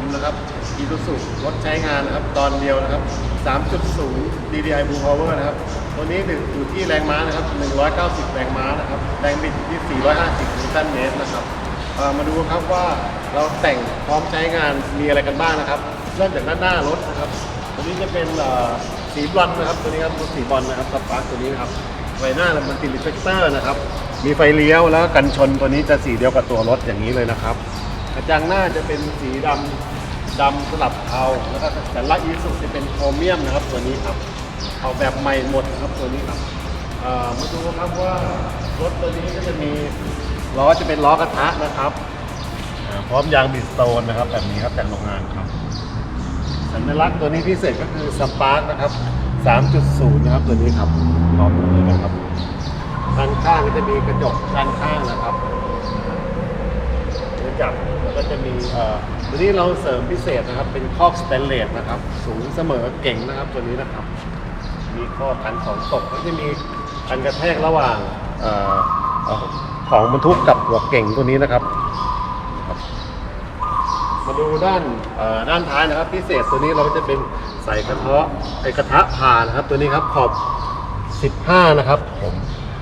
มนะครับอีซูซุรถใช้งานนะครับ ตอนเดียวนะครับ 3.0 DDI Blue Power นะครับ ตัวนี้อยู่ที่แรงม้านะครับ 190 แรงม้านะครับ แรงบิดที่ 450นิวตันเมตรนะครับ มาดูครับว่าเราแต่งพร้อมใช้งานมีอะไรกันบ้างนะครับ เริ่มจากด้านหน้ารถนะครับ ตัวนี้จะเป็นสีบอนซ์นะครับ ตัวนี้ครับรถสีบอนซ์นะครับสปาร์คตัวนี้นะครับไฟหน้ามันติดรีเฟกเตอร์นะครับ มีไฟเลี้ยวแล้วกันชนตัวนี้จะสีเดียวกับตัวรถอย่างนี้เลยนะครับ ระจังหน้าจะเป็นสีดำดำสลับเทาแล้วก็สัญลักษณ์อีสุจะเป็นโครเมียมนะครับตัวนี้ครับออกแบบใหม่หมดนะครับตัวนี้ครับเอ่อมาดูครับว่ารถตัวนี้ก็จะมีล้อจะเป็นล้อกระทะนะครับอ่าพร้อมยางบิดสโตนนะครับ แบบนี้ครับจากโรงงานครับ สัญลักษณ์ตัวนี้พิเศษก็คือสปาร์กนะครับ 3.0 นะครับตัวนี้ครับพร้อมเลยนะครับด้านข้างก็จะมีกระจกด้านข้างนะครับเนื่อง จากแล้วก็จะมีเอ่อตัวนี้เราเสริมพิเศษนะครับ เป็นคอกสแตนเลสนะครับ สูงเสมอเก่งนะครับตัวนี้นะครับ มีข้อกันของตกก็จะมีกันกระแทกระหว่างเอ่อเอ่อของบรรทุกกับหัวเก่งตัวนี้นะครับ มาดูด้านเอ่อด้านท้ายนะครับ พิเศษตัวนี้เราก็จะเป็นใส่กระเทาะไอกระทะผ่านะครับ ตัวนี้ครับขอบ 15 นะครับผม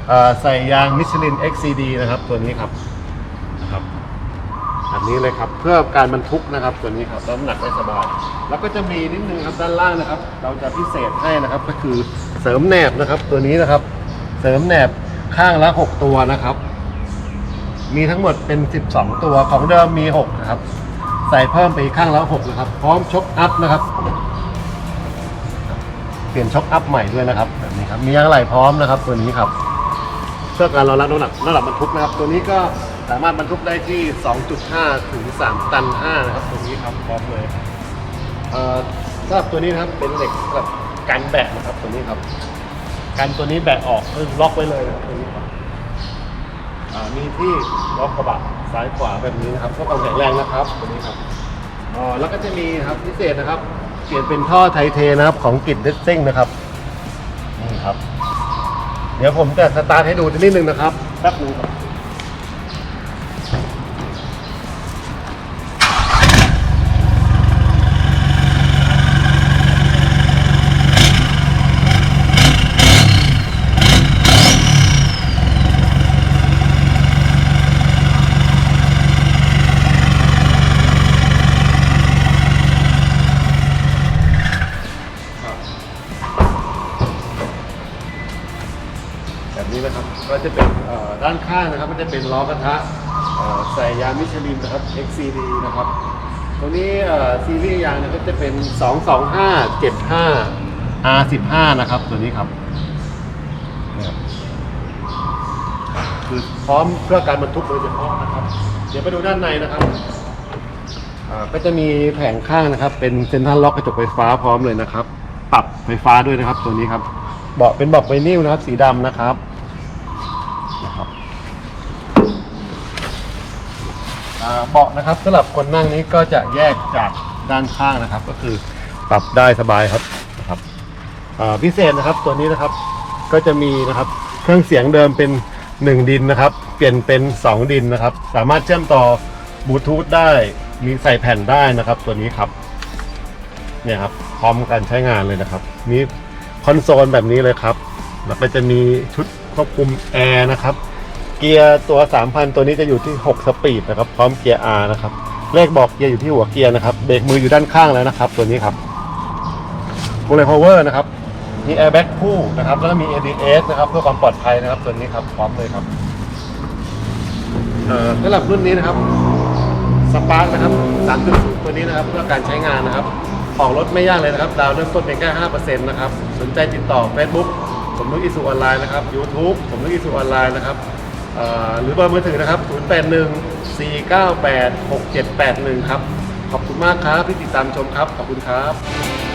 เอ่อใส่ยางมิชลิน XCD นะครับตัวนี้ครับ แบบนี้เลยครับ เพื่อการบรรทุกนะครับตัวนี้ครับน้ำหนักได้สบาย แล้วก็จะมีนิดนึงครับด้านล่างนะครับ เราจะพิเศษให้นะครับ ก็คือเสริมแหนบนะครับ ตัวนี้นะครับ เสริมแหนบข้างละ 6 ตัวนะครับ มีทั้งหมดเป็น 12 ตัวของเดิมมี6นะครับ ใส่เพิ่มไปอีกข้างละ6นะครับ พร้อมช็อคอัพนะครับ เปลี่ยนช็อคอัพใหม่ด้วยนะครับแบบนี้ครับมียางอะไหล่พร้อมนะครับ ตัวนี้ครับเพื่อการรองรับน้ำหนักน้ำหนักบรรทุกนะครับ ตัวนี้ก็ สามารถบรรทุกได้ที่ 2.5 ถึง 3 ตัน 5 นะครับตัวนี้ครับพร้อมเลยเอ่อสำหรับตัวนี้นะครับเป็นเหล็กสำหรับกันแบะนะครับตัวนี้ครับกันตัวนี้แบะออกคือล็อกไว้เลยนะครับตัวนี้ครับอ่ามีที่ล็อกกระบะซ้ายขวาแบบนี้นะครับเพื่อความแข็งแรงนะครับตัวนี้ครับอ๋อแล้วก็จะมีครับพิเศษนะครับ เปลี่ยนเป็นท่อไทเทนะครับของกิจเดซซิ่งนะครับนี่ครับ เดี๋ยวผมจะสตาร์ทให้ดูนิดนึงนะครับแป๊บนึงครับ แบบนี้นะครับ ก็จะเป็นด้านข้างนะครับ มันจะเป็นล้อกระทะใส่ยางมิชลินนะครับ XCD นะครับตัวนี้ซีรีส์ยางเนยก็จะเป็น 225 75 R15 นะครับ ตัวนี้ครับคือพร้อมเพื่อการบรรทุกโดยเฉพาะนะครับ เดี๋ยวไปดูด้านในนะครับก็จะมีแผงข้างนะครับ เป็นเซ็นทรัลล็อกกระจกไฟฟ้าพร้อมเลยนะครับ ปรับไฟฟ้าด้วยนะครับ ตัวนี้ครับเบาะเป็นเบาะไวนิลนะครับ สีดำนะครับนะครับอ่า เบาะนะครับสำหรับคนนั่งนี้ก็จะแยกจากด้านข้างนะครับ ก็คือปรับได้สบายครับนะครับพิเศษนะครับตัวนี้นะครับก็จะมีนะครับเครื่องเสียงเดิมเป็น 1 ดินนะครับ เปลี่ยนเป็น 2 ดินนะครับ สามารถเชื่อมต่อบลูทูธได้มีใส่แผ่นได้นะครับ ตัวนี้ครับเนี่ยครับพร้อมการใช้งานเลยนะครับ มีคอนโซลแบบนี้เลยครับ แล้วก็จะมีชุดควบคุมแอร์นะครับ เกียร์ตัว 3,000 ตัวนี้จะอยู่ที่ 6 สปีดนะครับ พร้อมเกียร์ R นะครับ เลขบอกเกียร์อยู่ที่หัวเกียร์นะครับ เบรกมืออยู่ด้านข้างแล้วนะครับ ตัวนี้ครับบูเลยพาวเวอร์นะครับ มีแอร์แบ็กคู่นะครับ แล้วก็มี ABS นะครับเพื่อความปลอดภัยนะครับ ตัวนี้ครับ พร้อมเลยครับเอ่อสำหรับรุ่นนี้นะครับสปาร์กนะครับ 3.0 ตัวนี้นะครับเพื่อการใช้งานนะครับ ออกรถไม่ยากเลยนะครับ ดาวน์เริ่มต้นเพียงแค่5%นะครับ สนใจติดต่อ Facebook ผมนุกอิสุออนไลน์นะครับ YouTube ผมนุกอิสุออนไลน์นะครับ หรือเบอร์มือถือนะครับ 081 498 6781 ครับ ขอบคุณมากครับที่ติดตามชมครับ ขอบคุณครับ